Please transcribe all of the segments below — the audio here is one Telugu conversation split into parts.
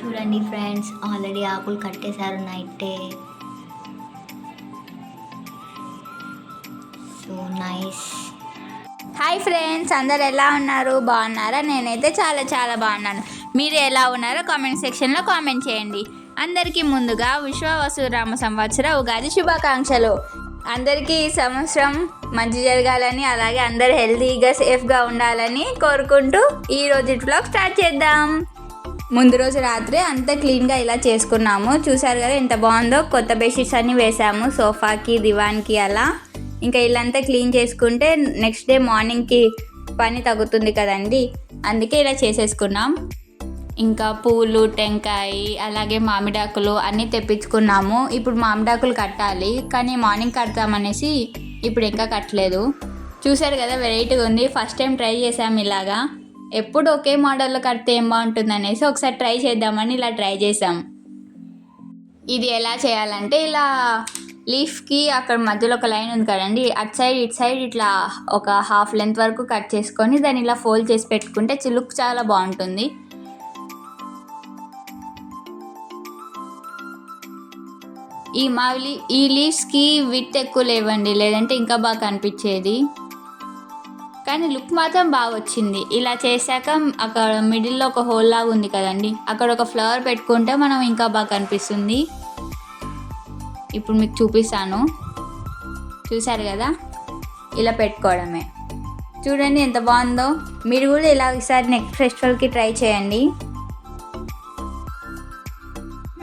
చూడండి ఫ్రెండ్స్ ఆల్రెడీ ఆకులు కట్టేశారు నైటే. So nice. హాయ్ ఫ్రెండ్స్ అందరు ఎలా ఉన్నారు? బాగున్నారా? నేనైతే చాలా చాలా బాగున్నాను. మీరు ఎలా ఉన్నారో కామెంట్ సెక్షన్లో కామెంట్ చేయండి. అందరికీ ముందుగా విశ్వవసురామ సంవత్సర ఉగాది శుభాకాంక్షలు. అందరికీ ఈ సంవత్సరం మంచి జరగాలని అలాగే అందరు హెల్తీగా సేఫ్గా ఉండాలని కోరుకుంటూ ఈ రోజు బ్లాగ్ స్టార్ట్ చేద్దాం. ముందు రోజు రాత్రి అంతా క్లీన్గా ఇలా చేసుకున్నాము. చూసారు కదా ఎంత బాగుందో. కొత్త బెడ్షీట్స్ అన్నీ వేసాము సోఫాకి దివాన్కి అలా. ఇంకా ఇల్లంతా క్లీన్ చేసుకుంటే నెక్స్ట్ డే మార్నింగ్కి పని తగ్గుతుంది కదండి. అందుకే ఇలా చేసేసుకున్నాం. ఇంకా పూలు టెంకాయ అలాగే మామిడాకులు అన్నీ తెప్పించుకున్నాము. ఇప్పుడు మామిడాకులు కట్టాలి కానీ మార్నింగ్ కడతామనేసి ఇప్పుడు ఇంకా కట్టలేదు. చూసారు కదా వెరైటీగా ఉంది. ఫస్ట్ టైం ట్రై చేసాము ఇలాగా. ఎప్పుడు ఒకే మోడల్లో కడితే ఏం బాగుంటుంది అనేసి ఒకసారి ట్రై చేద్దామని ఇలా ట్రై చేసాం ఇది ఎలా చేయాలంటే ఇలా లీఫ్కి అక్కడ మధ్యలో ఒక లైన్ ఉంది కదండి అటు సైడ్ ఇటు సైడ్ ఇట్లా ఒక హాఫ్ లెంత్ వరకు కట్ చేసుకొని దాన్ని ఇలా ఫోల్డ్ చేసి పెట్టుకుంటే లుక్ చాలా బాగుంటుంది. ఈ మావి ఈ లీవ్స్కి విత్ ఎక్కువ లేవండి లేదంటే ఇంకా బాగా కనిపించేది. కానీ లుక్ మాత్రం బాగా వచ్చింది. ఇలా చేశాక అక్కడ మిడిల్లో ఒక హోల్ లాగా ఉంది కదండి. అక్కడ ఒక ఫ్లవర్ పెట్టుకుంటే మనం ఇంకా బాగా కనిపిస్తుంది. ఇప్పుడు మీకు చూపిస్తాను. చూసారు కదా? ఇలా పెట్టుకోవడమే. చూడండి ఎంత బాగుందో. మీరు కూడా ఇలా ఈసారి నెక్స్ట్ ఫెస్టివల్కి ట్రై చేయండి.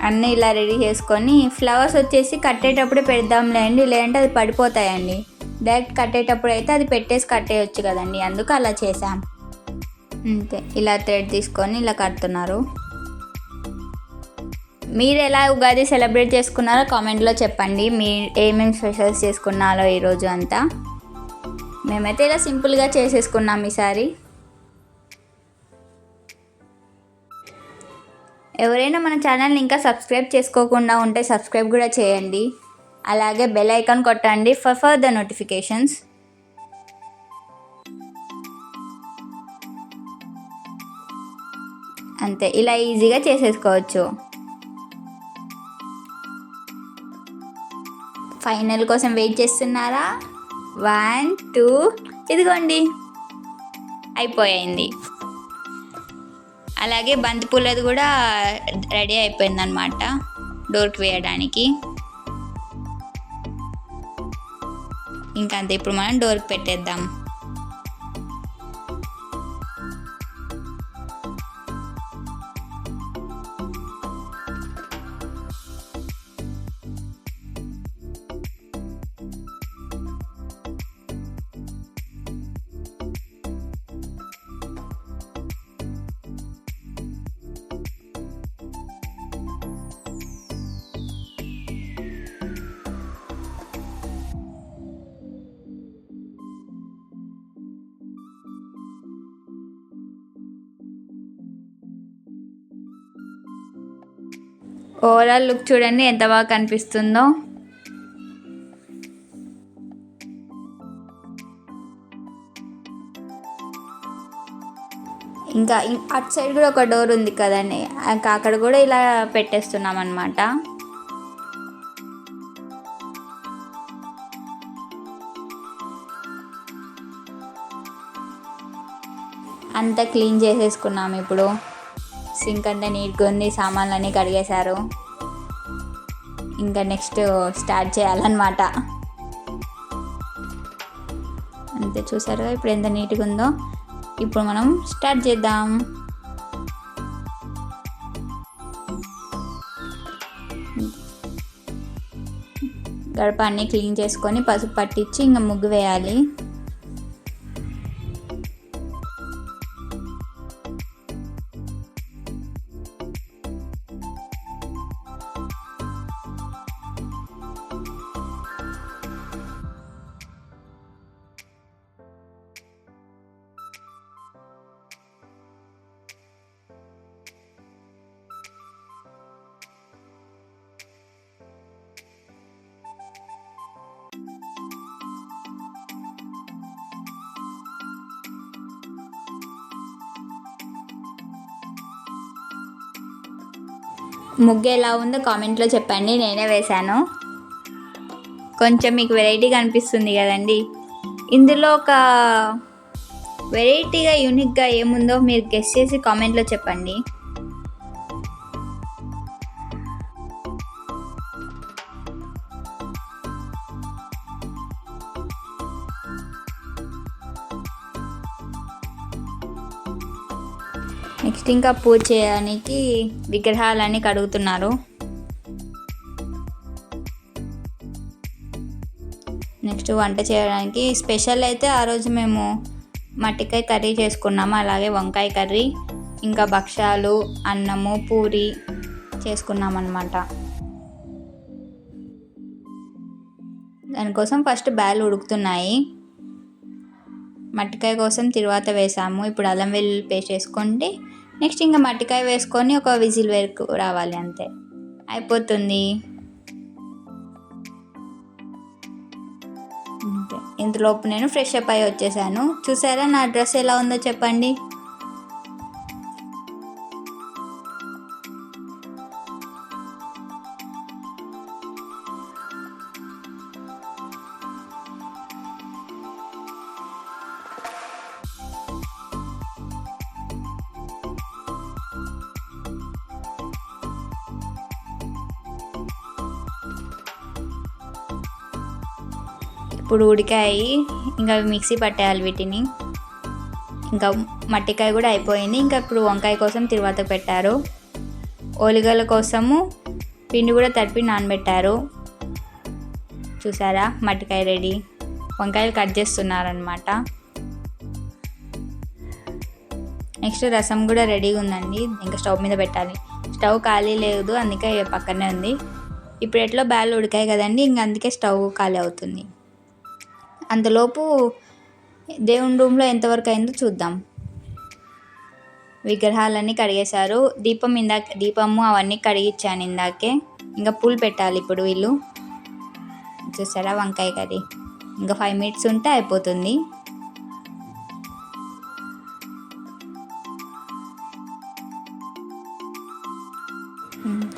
అన్నీ ఇలా రెడీ చేసుకొని ఫ్లవర్స్ వచ్చేసి కట్టేటప్పుడే పెడదాంలేండి. లేదంటే అది పడిపోతాయండి. డైరెక్ట్ కట్టేటప్పుడు అయితే అది పెట్టేసి కట్టేయచ్చు కదండి. అందుకు అలా చేసాం అంతే. ఇలా థ్రెడ్ తీసుకొని ఇలా కడుతున్నారు. మీరు ఎలా ఉగాది సెలబ్రేట్ చేసుకున్నారో కామెంట్లో చెప్పండి. మీ ఏమేమి స్పెషల్స్ చేసుకున్నారో ఈరోజు అంతా. మేమైతే ఇలా సింపుల్గా చేసేసుకున్నాం ఈసారి. ఎవరైనా మన ఛానల్ని ఇంకా సబ్స్క్రైబ్ చేసుకోకుండా ఉంటే సబ్స్క్రైబ్ కూడా చేయండి. అలాగే బెల్ ఐకాన్ కొట్టండి ఫర్ ఫర్దర్ నోటిఫికేషన్స్ అంతే ఇలా ఈజీగా చేసేసుకోవచ్చు. ఫైనల్ కోసం వెయిట్ చేస్తున్నారా? వన్ టూ ఇదిగోండి. అయిపోయింది. అలాగే బంతిపూలది కూడా రెడీ అయిపోయిందనమాట డోర్కి వేయడానికి. ఇంకా అంతే. ఇప్పుడు మనం డోర్కి పెట్టేద్దాం. ఓవరాల్ లుక్ చూడండి ఎంత బాగా కనిపిస్తుందో. ఇంకా అటు సైడ్ కూడా ఒక డోర్ ఉంది కదండి ఇంకా అక్కడ కూడా ఇలా పెట్టేస్తున్నాం అనమాట అంతా క్లీన్ చేసేసుకున్నాం ఇప్పుడు. సింక్ అంతా నీట్గా ఉంది సామాన్లు అన్నీ కడిగేశారు. ఇంకా నెక్స్ట్ స్టార్ట్ చేయాలన్నమాట. అంతే చూసారు ఇప్పుడు ఎంత నీట్గా ఉందో ఇప్పుడు మనం స్టార్ట్ చేద్దాం. గడప అన్నీ క్లీన్ చేసుకొని పసుపు పట్టించి ఇంకా ముగ్గు వేయాలి. ముగ్గు ఎలా ఉందో కామెంట్లో చెప్పండి నేనే వేశాను. కొంచెం మీకు వెరైటీగా అనిపిస్తుంది కదండి. ఇందులో ఒక వెరైటీగా యూనిక్గా ఏముందో మీరు గెస్ట్ చేసి కామెంట్లో చెప్పండి. నెక్స్ట్ ఇంకా పూజ చేయడానికి విగ్రహాలన్నీ కడుగుతున్నారు. నెక్స్ట్ వంట చేయడానికి స్పెషల్ అయితే ఆ రోజు మేము మట్టికాయ కర్రీ చేసుకున్నాము అలాగే వంకాయ కర్రీ ఇంకా భక్షాలు అన్నము పూరి చేసుకున్నాం అనమాట దానికోసం ఫస్ట్ బ్యాలు ఉడుకుతున్నాయి. మట్టికాయ కోసం తిరువాత వేసాము. ఇప్పుడు అల్లం వెల్లుల్లి పేస్ట్ వేసుకుంటే నెక్స్ట్ ఇంకా మట్టికాయ వేసుకొని ఒక విజిల్ వరకు రావాలి అంతే. అయిపోతుంది. అంతే. ఇంతలోపు నేను ఫ్రెష్ అప్ అయి వచ్చేసాను. చూసారా నా డ్రెస్ ఎలా ఉందో చెప్పండి. ఇప్పుడు ఉడికాయి ఇంకా మిక్సీ పట్టేయాలి వీటిని. ఇంకా మట్టికాయ కూడా అయిపోయింది. ఇంకా ఇప్పుడు వంకాయ కోసం తిరువాత పెట్టారు. ఓలిగల కోసము పిండి కూడా తడిపి నానబెట్టారు. చూసారా? మట్టికాయ రెడీ. వంకాయలు కట్ చేస్తున్నారనమాట నెక్స్ట్ రసం కూడా రెడీగా ఉందండి. ఇంకా స్టవ్ మీద పెట్టాలి. స్టవ్ ఖాళీ లేదు అందుకే పక్కనే ఉంది. ఇప్పుడు ఎట్లో బ్యాలు ఉడికాయి కదండి ఇంక అందుకే స్టవ్ ఖాళీ అవుతుంది. అంతలోపు దేవుని రూమ్లో ఎంతవరకు అయిందో చూద్దాం. విగ్రహాలన్నీ కడిగేశారు. దీపం ఇందాక దీపము అవన్నీ కడిగిచ్చాను ఇందాకే. ఇంకా పూలు పెట్టాలి ఇప్పుడు వీళ్ళు. చూసారా వంకాయ కర్రీ. ఇంకా ఫైవ్ మినిట్స్ ఉంటే అయిపోతుంది.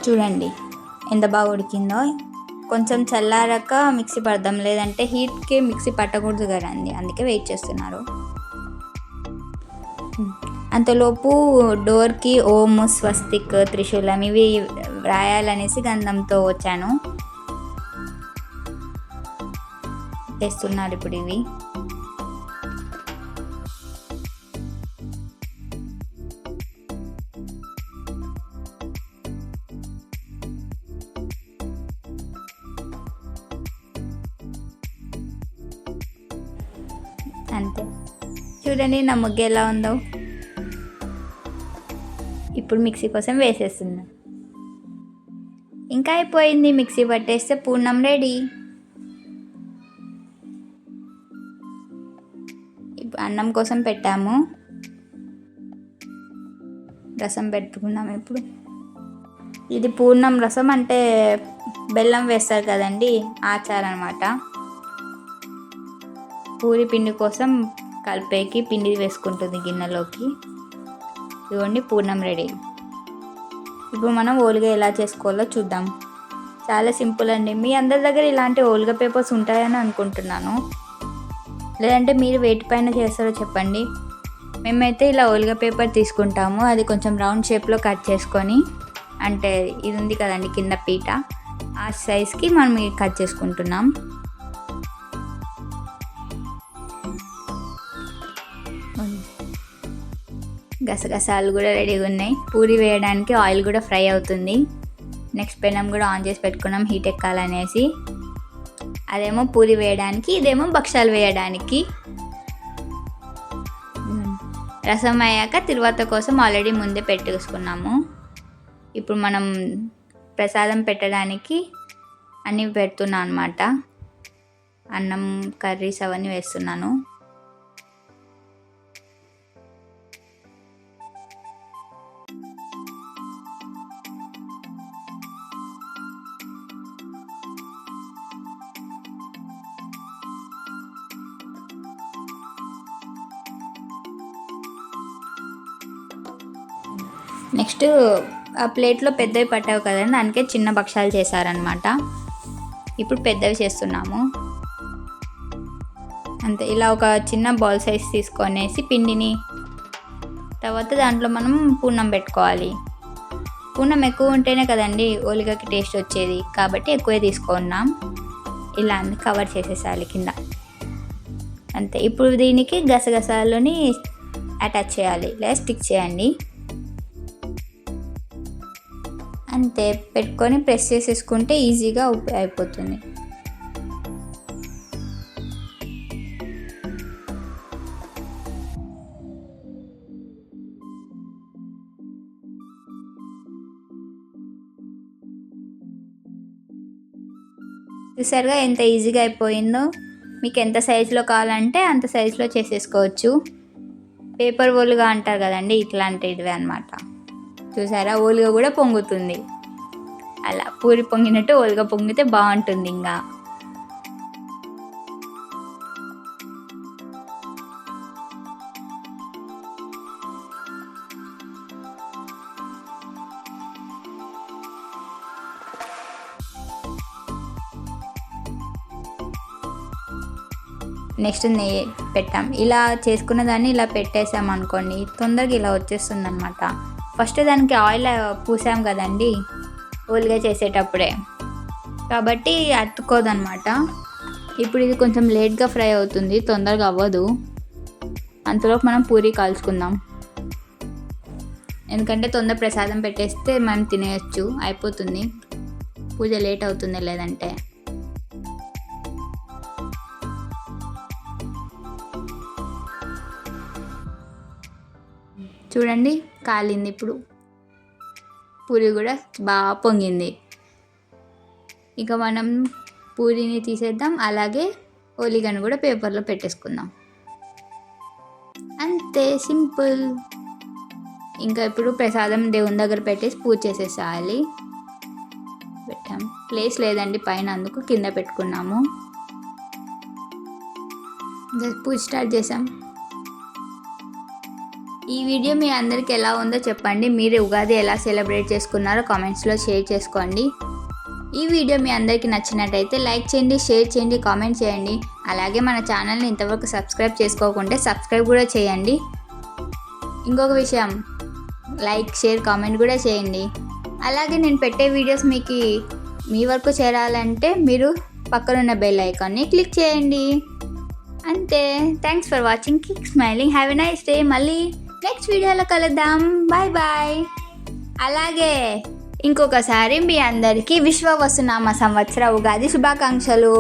చూడండి. ఎంత బాగా ఉడికిందో. కొంచెం చల్లారాక మిక్సీ పడదాం లేదంటే హీట్కి మిక్సీ పట్టకూడదు కదండి అందుకే వెయిట్ చేస్తున్నారు. అంతలోపు డోర్కి ఓం స్వస్తిక్ త్రిశూలం ఇవి రాయాలనేసి గంధంతో వచ్చాను. తెస్తున్నారు ఇప్పుడు ఇవి. చూడండి నా ముగ్గు ఎలా ఉందో. ఇప్పుడు మిక్సీ కోసం వేసేస్తున్నా. ఇంకా అయిపోయింది మిక్సీ పట్టేస్తే పూర్ణం రెడీ. ఇప్పుడు అన్నం కోసం పెట్టాము. రసం పెట్టుకున్నాము ఇప్పుడు. ఇది పూర్ణం రసం అంటే బెల్లం వేస్తారు కదండి ఆచారం అనమాట పూరి పిండి కోసం కలిపేకి పిండి వేసుకుంటుంది గిన్నెలోకి. ఇవ్వండి పూర్ణం రెడీ. ఇప్పుడు మనం ఓలుగా ఎలా చేసుకోవాలో చూద్దాం. చాలా సింపుల్ అండి. మీ అందరి దగ్గర ఇలాంటి ఓలుగా పేపర్స్ ఉంటాయని అనుకుంటున్నాను. లేదంటే మీరు వేటి పైన చేస్తారో చెప్పండి. మేమైతే ఇలా ఓలుగా పేపర్ తీసుకుంటాము. అది కొంచెం రౌండ్ షేప్లో కట్ చేసుకొని అంటే ఇది ఉంది కదండి కింద పీట. ఆ సైజ్కి మనం కట్ చేసుకుంటున్నాం. గసగసాలు కూడా రెడీగా ఉన్నాయి. పూరి వేయడానికి ఆయిల్ కూడా ఫ్రై అవుతుంది. నెక్స్ట్ పెనం కూడా ఆన్ చేసి పెట్టుకున్నాం హీట్ ఎక్కాలనేసి. అదేమో పూరి వేయడానికి ఇదేమో భక్షాలు వేయడానికి. రసం అయ్యాక తిరువాత కోసం ఆల్రెడీ ముందే పెట్టేసుకున్నాము. ఇప్పుడు మనం ప్రసాదం పెట్టడానికి అన్నీ పెడుతున్నా అనమాట అన్నం కర్రీస్ అవన్నీ వేస్తున్నాను. నెక్స్ట్ ఆ ప్లేట్లో పెద్దవి పట్టావు కదండి అందుకే చిన్న భక్షాలు చేశారనమాట ఇప్పుడు పెద్దవి చేస్తున్నాము. అంతే ఇలా ఒక చిన్న బాల్ సైజ్ తీసుకొనేసి పిండిని తర్వాత దాంట్లో మనం పూర్ణం పెట్టుకోవాలి. పూర్ణం ఎక్కువ ఉంటేనే కదండి ఓలిగకి టేస్ట్ వచ్చేది. కాబట్టి ఎక్కువే తీసుకున్నాం. ఇలా అన్ని కవర్ చేసేసాలి కింద. అంతే ఇప్పుడు దీనికి గసగసాలని అటాచ్ చేయాలి. లేదా స్టిక్ చేయండి. అంతే పెట్టుకొని ప్రెస్ చేసేసుకుంటే ఈజీగా అయిపోతుంది. చూసారుగా ఎంత ఈజీగా అయిపోయిందో? మీకు ఎంత సైజులో కావాలంటే అంత సైజులో చేసేసుకోవచ్చు. పేపర్ ఓలుగా అంటారు కదండి ఇట్లాంటివి అనమాట చూసారా? ఓలుగా కూడా పొంగుతుంది. అలా పూరి పొంగినట్టు ఓలుగా పొంగితే బాగుంటుంది ఇంకా. నెక్స్ట్ నెయ్యి పెట్టాం. ఇలా చేసుకున్న దాన్ని ఇలా పెట్టేసాం అనుకోండి తొందరగా ఇలా వచ్చేస్తుంది అనమాట ఫస్ట్ దానికి ఆయిల్ పూసాం కదండి ఓల్గా చేసేటప్పుడే. కాబట్టి అతుక్కోదన్నమాట ఇప్పుడు ఇది కొంచెం లేట్గా ఫ్రై అవుతుంది తొందరగా అవ్వదు. అంతలోపు మనం పూరి కాల్చుకుందాం. ఎందుకంటే తొందర ప్రసాదం పెట్టేస్తే మనం తినేయచ్చు అయిపోతుంది. పూజ లేట్ అవుతుంది లేదంటే. చూడండి కాలింది ఇప్పుడు. పూరి కూడా బాగా పొంగింది. ఇక మనం పూరిని తీసేద్దాం అలాగే ఓలిగను కూడా పేపర్లో పెట్టేసుకుందాం. అంతే సింపుల్. ఇంకా ఇప్పుడు ప్రసాదం దేవుని దగ్గర పెట్టేసి పూజ చేసేసాలి పెట్టాం. ప్లేస్ లేదండి పైన అందుకు కింద పెట్టుకున్నాము. పూజ స్టార్ట్ చేసాం. ఈ వీడియో మీ అందరికి ఎలా ఉందో చెప్పండి. మీరు ఉగాది ఎలా సెలబ్రేట్ చేసుకున్నారో కామెంట్స్లో షేర్ చేసుకోండి. ఈ వీడియో మీ అందరికీ నచ్చినట్టయితే లైక్ చేయండి షేర్ చేయండి కామెంట్ చేయండి. అలాగే మన ఛానల్ని ఇంతవరకు సబ్స్క్రైబ్ చేసుకోకుంటే సబ్స్క్రైబ్ కూడా చేయండి. ఇంకొక విషయం లైక్ షేర్ కామెంట్ కూడా చేయండి. అలాగే నేను పెట్టే వీడియోస్ మీకు మీ వరకు చేరాలంటే మీరు పక్కనున్న బెల్ ఐకాన్ని క్లిక్ చేయండి. అంతే. Thanks for watching keep smiling have a nice day మళ్ళీ నెక్స్ట్ వీడియోలో కలుద్దాం. బాయ్ బాయ్ అలాగే ఇంకొకసారి మీ అందరికీ విశ్వవసునామ సంవత్సర ఉగాది శుభాకాంక్షలు.